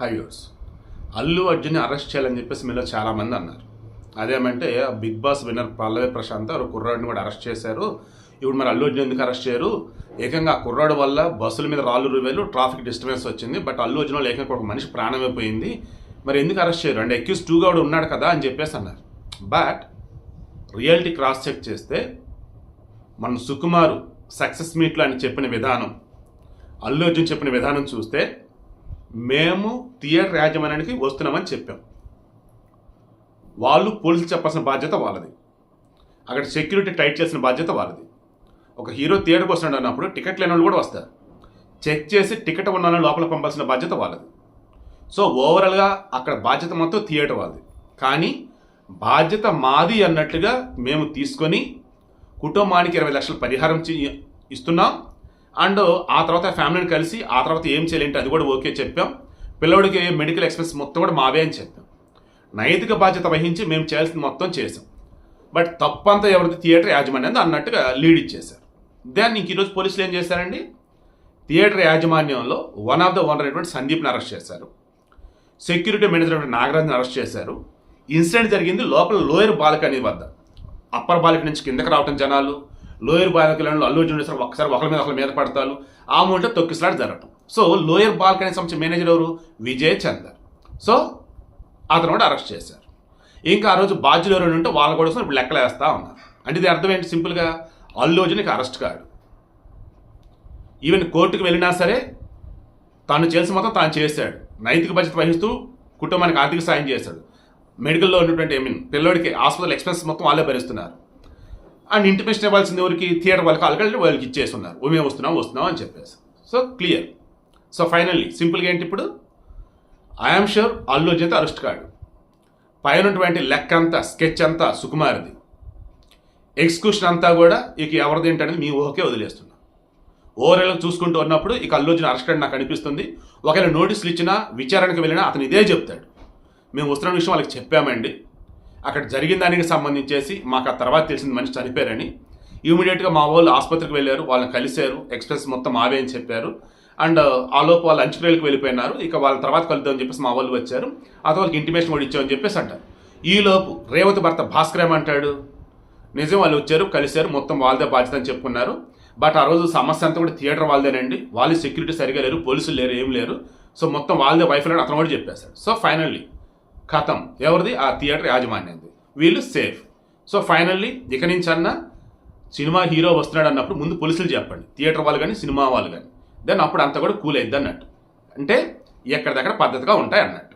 Highways Allu Arjun arrest చేయాలని చెప్పేసి మీలో చాలామంది అన్నారు. అదేమంటే Bigg Boss winner Pallavi Prashanth ఒక కుర్రాడిని కూడా అరెస్ట్ చేశారు. ఇప్పుడు మరి అల్లు అర్జున్ ఎందుకు అరెస్ట్ చేయరు? ఏకంగా ఆ కుర్రాడు వల్ల బస్సుల మీద రాళ్ళు రువేలు ట్రాఫిక్ డిస్టర్బెన్స్ వచ్చింది. బట్ అల్లు అర్జున్ వాళ్ళు ఏకంగా ఒక మనిషి ప్రాణమైపోయింది మరి ఎందుకు అరెస్ట్ చేయరు? అంటే ఎక్యూస్ టూ కూడా ఉన్నాడు కదా అని చెప్పేసి అన్నారు. బట్ రియాలిటీ క్రాస్ చెక్ చేస్తే మన సుకుమారు సక్సెస్ మీట్లో అని చెప్పిన విధానం అల్లు అర్జున్ చెప్పిన విధానం చూస్తే మేము థియేటర్ యాజమాన్యానికి వస్తున్నామని చెప్పాం. వాళ్ళు పోలీసులు చెప్పాల్సిన బాధ్యత వాళ్ళది. అక్కడ సెక్యూరిటీ టైట్ చేసిన బాధ్యత వాళ్ళది. ఒక హీరో థియేటర్కి వస్తున్నాడు అన్నప్పుడు టికెట్ లేని వాళ్ళు కూడా వస్తారు. చెక్ చేసి టికెట్ ఉన్న వాళ్ళని లోపల పంపాల్సిన బాధ్యత వాళ్ళది. సో ఓవరాల్గా అక్కడ బాధ్యత మొత్తం థియేటర్ వాళ్ళది. కానీ బాధ్యత మాది అన్నట్లుగా మేము తీసుకొని కుటుంబానికి ఇరవై లక్షల పరిహారం చే- ఇస్తున్నాం. అండ్ ఆ తర్వాత ఫ్యామిలీని కలిసి ఆ తర్వాత ఏం చేయాలంటే అది కూడా ఓకే చెప్పాం. పిల్లవాడికి మెడికల్ ఎక్స్పెన్స్ మొత్తం కూడా మావే అని చెప్పాం. నైతిక బాధ్యత వహించి మేము చేయాల్సింది మొత్తం చేసాం బట్ తప్పంతా ఎవరిది థియేటర్ యాజమాన్యం అన్నట్టుగా లీడ్ ఇచ్చేశారు. దాన్ని ఇంక ఈరోజు పోలీసులు ఏం చేశారండి? థియేటర్ యాజమాన్యంలో వన్ ఆఫ్ ద ఓనర్ అయినటువంటి సందీప్ని అరెస్ట్ చేశారు. సెక్యూరిటీ మేనేజర్ అయినటువంటి నాగరాజ్ని అరెస్ట్ చేశారు. ఇన్సిడెంట్ జరిగింది లోపల లోయర్ బాల్కనీ వద్ద. అప్పర్ బాల్కనీ నుంచి కిందకి రావటం జనాలు. లోయర్ బాల్కనీలో అల్లు అర్జున్ చేస్తారు ఒకసారి ఒకరి మీద ఒకరి మీద పడతారు. ఆ మూట తొక్కిసలాట జరగటం. సో లోయర్ బాల్కనీ సంబంధించిన మేనేజర్ ఎవరు? విజయ్ చందర్. సో అతను కూడా అరెస్ట్ చేశారు. ఇంకా ఆ రోజు బాధ్యులు ఎవరు ఉంటే వాళ్ళ కూడా ఇప్పుడు లెక్కలు వేస్తూ ఉన్నారు. అంటే ఇది అర్థం ఏంటి? సింపుల్గా అల్లు అర్జున్కి అరెస్ట్ కాడు. ఈవెన్ కోర్టుకు వెళ్ళినా సరే తాను చేసిన మొత్తం తాను చేశాడు. నైతిక బాధ్యత వహిస్తూ కుటుంబానికి ఆర్థిక సాయం చేశాడు. మెడికల్లో ఉన్నటువంటి ఐ మీన్ పిల్లోడికి హాస్పిటల్ ఎక్స్పెన్స్ మొత్తం వాళ్ళే భరిస్తున్నారు. అండ్ ఇంటిమేషన్ ఇవ్వాల్సింది ఎవరికి? థియేటర్ వాళ్ళకి. ఆల్రెడీ వాళ్ళకి ఇచ్చేస్తున్నారు. మేము వస్తున్నాం వస్తున్నాం అని చెప్పేసి. So clear. సో ఫైనల్లీ సింపుల్గా ఏంటి ఇప్పుడు? I am sure Allu Arjun arrest కాడు. పైనటువంటి లెక్క అంతా స్కెచ్ అంతా సుకుమార్ది. ఎక్స్క్యూషన్ అంతా కూడా ఇక ఎవరిది ఏంటనేది మీ ఊహకే వదిలేస్తున్నాం. ఓవరాల్ చూసుకుంటూ ఉన్నప్పుడు ఇక అల్లు అర్జున్ అరెస్ట్ నాకు అనిపిస్తుంది. ఒకవేళ నోటీసులు ఇచ్చినా విచారణకు వెళ్ళినా అతను ఇదే చెప్తాడు. మేము వస్తున్న విషయం వాళ్ళకి చెప్పామండి. అక్కడ జరిగిన దానికి సంబంధించేసి మాకు ఆ తర్వాత తెలిసింది మనిషి చనిపోయారని. ఇమీడియట్గా మా వాళ్ళు ఆసుపత్రికి వెళ్ళారు వాళ్ళని కలిశారు ఎక్స్ప్రెస్ మొత్తం ఆవే అని చెప్పారు. అండ్ uh, ఆ వాళ్ళు అంచుక్రియలకు వెళ్ళిపోయినారు. ఇక వాళ్ళ తర్వాత కలుద్దామని చెప్పేసి మా వాళ్ళు వచ్చారు. ఆ వాళ్ళకి ఇంటిమేషన్ కూడా ఇచ్చామని చెప్పేసి అంటారు. ఈలోపు రేవతి భర్త భాస్కర్ ఏమంటాడు నిజం వాళ్ళు వచ్చారు కలిశారు మొత్తం వాళ్ళదే బాధ్యత అని చెప్పుకున్నారు. బట్ ఆ రోజు సమస్య అంతా కూడా థియేటర్ వాళ్ళదేనండి. వాళ్ళు సెక్యూరిటీ సరిగా లేరు పోలీసులు లేరు ఏం లేరు. సో మొత్తం వాళ్ళదే వైఫ్ అని అతను కూడా చెప్పేశాడు. సో ఫైనల్లీ కథం ఎవరిది? ఆ థియేటర్ యాజమాన్యంది. వీళ్ళు సేఫ్. సో ఫైనల్లీ ఇక నుంచి అన్న సినిమా హీరో వస్తున్నాడు అన్నప్పుడు ముందు పోలీసులు చెప్పండి. థియేటర్ వాళ్ళు కానీ సినిమా వాళ్ళు కానీ దెన్ అప్పుడు అంతా కూడా కూల్ అయింది అన్నట్టు. అంటే ఎక్కడిదక్కడ పద్ధతిగా ఉంటాయి అన్నట్టు.